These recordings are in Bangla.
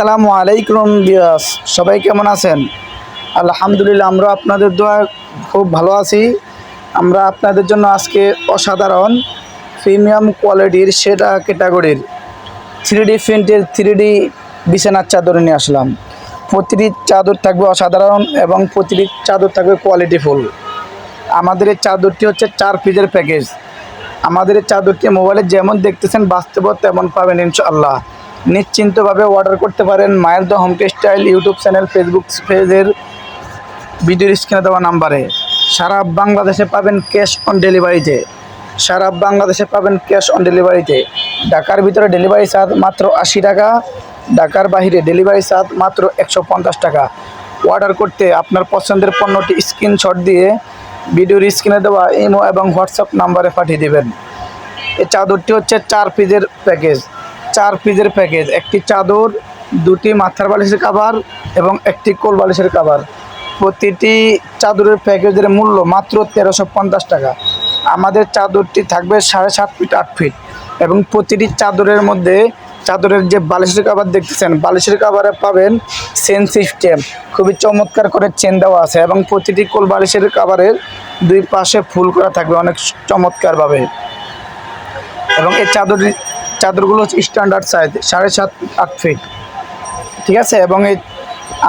আসসালামু আলাইকুম বিয়াস সবাই কেমন আছেন? আলহামদুলিল্লাহ আমরা আপনাদের দোয়া খুব ভালো আছি। আমরা আপনাদের জন্য আজকে অসাধারণ প্রিমিয়াম কোয়ালিটির সেটা ক্যাটাগরির থ্রি ডি প্রিন্টের থ্রি ডি বিছানার চাদর নিয়ে আসলাম। প্রতিটি চাদর থাকবে অসাধারণ এবং প্রতিটি চাদর থাকবে কোয়ালিটিফুল আমাদের এই চাদরটি হচ্ছে চার পিসের প্যাকেজ আমাদের এই চাদরটি মোবাইলে যেমন দেখতেছেন বাস্তব তেমন পাবেন ইনশাআল্লাহ। নিশ্চিন্তভাবে অর্ডার করতে পারেন মায়ের the home textile YouTube channel Facebook পেজের ভিডিওর স্ক্রিনে দেওয়া নাম্বারে সারা বাংলাদেশে পাবেন ক্যাশ অন ডেলিভারিতে সারা বাংলাদেশে পাবেন ক্যাশ অন ডেলিভারিতে ঢাকার ভিতরে ডেলিভারি চার্জ মাত্র আশি টাকা, ঢাকার বাইরে ডেলিভারি চার্জ মাত্র একশো পঞ্চাশ টাকা। অর্ডার করতে আপনার পছন্দের পণ্যটি স্ক্রিনশট দিয়ে ভিডিওর স্ক্রিনে দেওয়া ইমো এবং হোয়াটসঅ্যাপ নাম্বারে পাঠিয়ে দেবেন। এই চাদরটি হচ্ছে চার পিসের প্যাকেজ চার পিসের প্যাকেজ। একটি চাদর, দুটি মাথার বালিশের কাভার এবং একটি কোল বালিশের কাভার প্রতিটি চাদরের প্যাকেজের মূল্য মাত্র তেরোশো পঞ্চাশ টাকা। আমাদের চাদরটি থাকবে সাড়ে সাত ফিট, আট ফিট এবং প্রতিটি চাদরের মধ্যে চাদরের যে বালিশের কাভার দেখতেছেন, বালিশের কাভারে পাবেন চেন সিস্টেম খুবই চমৎকার করে চেন দেওয়া আছে এবং প্রতিটি কোল বালিশের কাভারের দুই পাশে ফুল করা থাকবে অনেক চমৎকারভাবে। এবং এই চাদর চাদরগুলো হচ্ছে স্ট্যান্ডার্ড সাইজ সাড়ে সাত, আট ফিট ঠিক আছে? এবং এই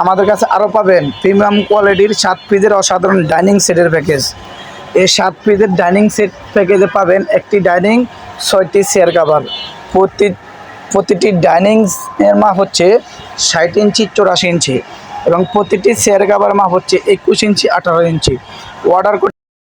আমাদের কাছে আরও পাবেন প্রিমিয়াম কোয়ালিটির সাত পিসের অসাধারণ ডাইনিং সেটের প্যাকেজ এই সাত পিসের ডাইনিং সেট প্যাকেজে পাবেন একটি ডাইনিং ছয়টি চেয়ার কাভার প্রতি, প্রতিটি ডাইনিং এর মাপ হচ্ছে ষাট ইঞ্চি, চৌরাশি ইঞ্চি। এবং প্রতিটি চেয়ার কাভার মাপ হচ্ছে একুশ ইঞ্চি, আঠারো ইঞ্চি। অর্ডার